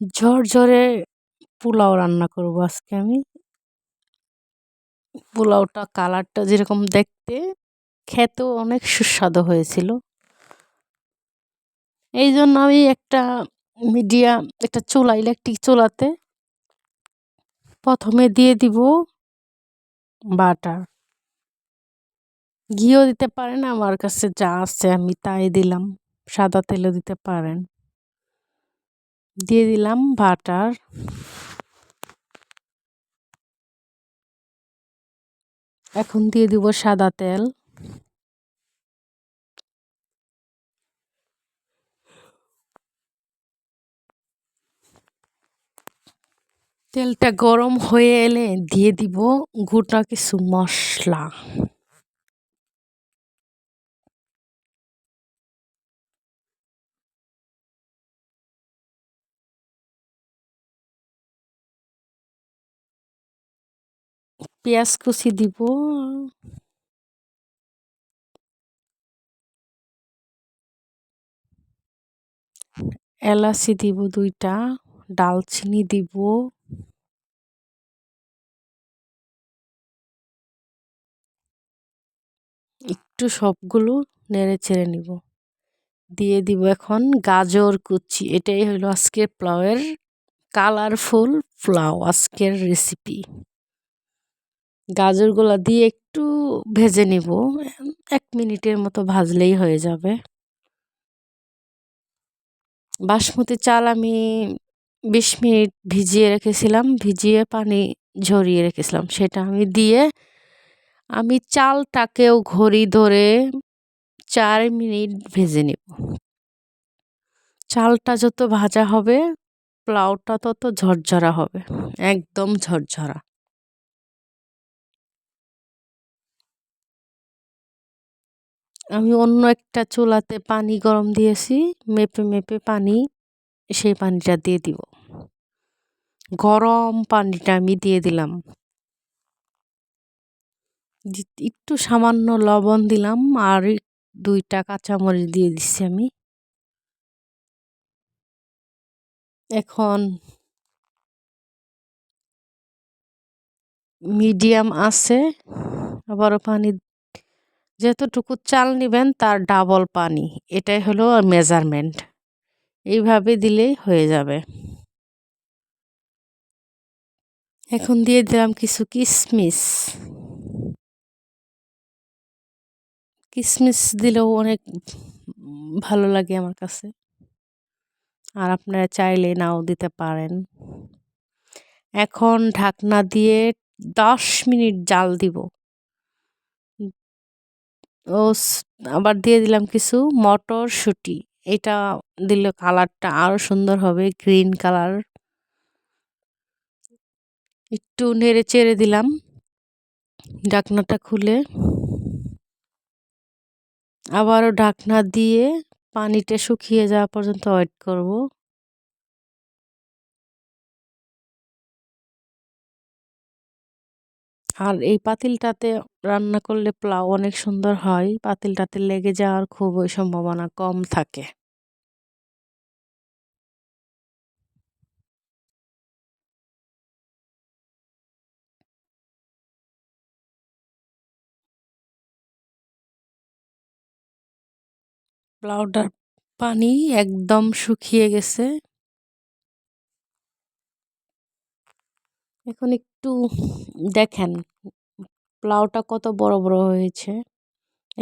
ঝরঝরে পোলাও রান্না করব আজকে আমি। পোলাওটা কালারটা যেরকম দেখতে, খেতেও অনেক সুস্বাদু হয়েছিল। এই জন্য আমি একটা মিডিয়া, একটা চুলা, ইলেকট্রিক চুলাতে প্রথমে দিয়ে দিব বাটার। ঘিও দিতে পারেন, আমার কাছে যা আছে আমি তাই দিলাম। সাদা তেলও দিতে পারেন। দিয়ে দিলাম বাটার। এখন দিয়ে দিব সাদা তেল। তেলটা গরম হয়ে এলে দিয়ে দিব গোটা কিছু মশলা। পেঁয়াজ কুচি দিব। এলাচি দিব দুইটা, ডালচিনি দিব। একটু সবগুলো নেড়ে চেড়ে নিব। দিয়ে দিব এখন গাজর কুচি, এটাই হলো আজকের পোলাওয়ের কালারফুল পোলাও আজকের রেসিপি গাজরগুলো দিয়ে একটু ভেজে নিব। এক মিনিটের মতো ভাজলেই হয়ে যাবে। বাসমতি চাল আমি বিশ মিনিট ভিজিয়ে রেখেছিলাম, ভিজিয়ে পানি ঝরিয়ে রেখেছিলাম। সেটা আমি দিয়ে আমি চালটাকেও ঘড়ি ধরে চার মিনিট ভেজে নেব। চালটা যত ভাজা হবে, পোলাওটা তত ঝরঝরা হবে। একদম ঝরঝরা। আমি অন্য একটা চুলাতে পানি গরম দিয়েছি, মেপে মেপে পানি, সেই পানিটা দিয়ে দিব। গরম পানিটা আমি দিয়ে দিলাম। একটু সামান্য লবণ দিলাম আর দুইটা কাঁচামরিচ দিয়ে দিচ্ছি আমি। এখন মিডিয়াম আছে, আবারও পানি যতটুকু চাল নেবেন তার ডাবল পানি। এটাই হলো মেজারমেন্ট এইভাবে দিলেই হয়ে যাবে। এখন দিয়ে দিলাম কিছু কিশমিশ কিশমিশ দিলেও অনেক ভালো লাগে আমার কাছে। আর আপনারা চাইলে নাও দিতে পারেন। এখন ঢাকনা দিয়ে দশ মিনিট জাল দিব। ও আবার দিয়ে দিলাম কিছু মটরশুঁটি। এটা দিলে কালারটা আরও সুন্দর হবে, গ্রিন কালার। একটু নেড়ে চেড়ে দিলাম ঢাকনাটা খুলে। আবারও ঢাকনা দিয়ে পানিটা শুকিয়ে যাওয়া পর্যন্ত ওয়েট করব। আর এই পাতিলটাতে রান্না করলে পোলাও অনেক সুন্দর হয়। পাতিলটাতে লেগে যাওয়ার খুবই সম্ভাবনা কম থাকে। পোলাওটার পানি একদম শুকিয়ে গেছে। এখন একটু দেখেন পোলাওটা কত বড় বড় হয়েছে।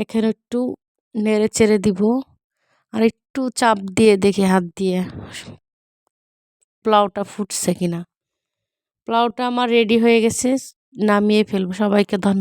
এখানে একটু নেড়ে চেড়ে দিব আর একটু চাপ দিয়ে দেখি হাত দিয়ে পোলাওটা ফুটছে কিনা। পোলাওটা আমার রেডি হয়ে গেছে, নামিয়ে ফেলব। সবাইকে ধন্যবাদ।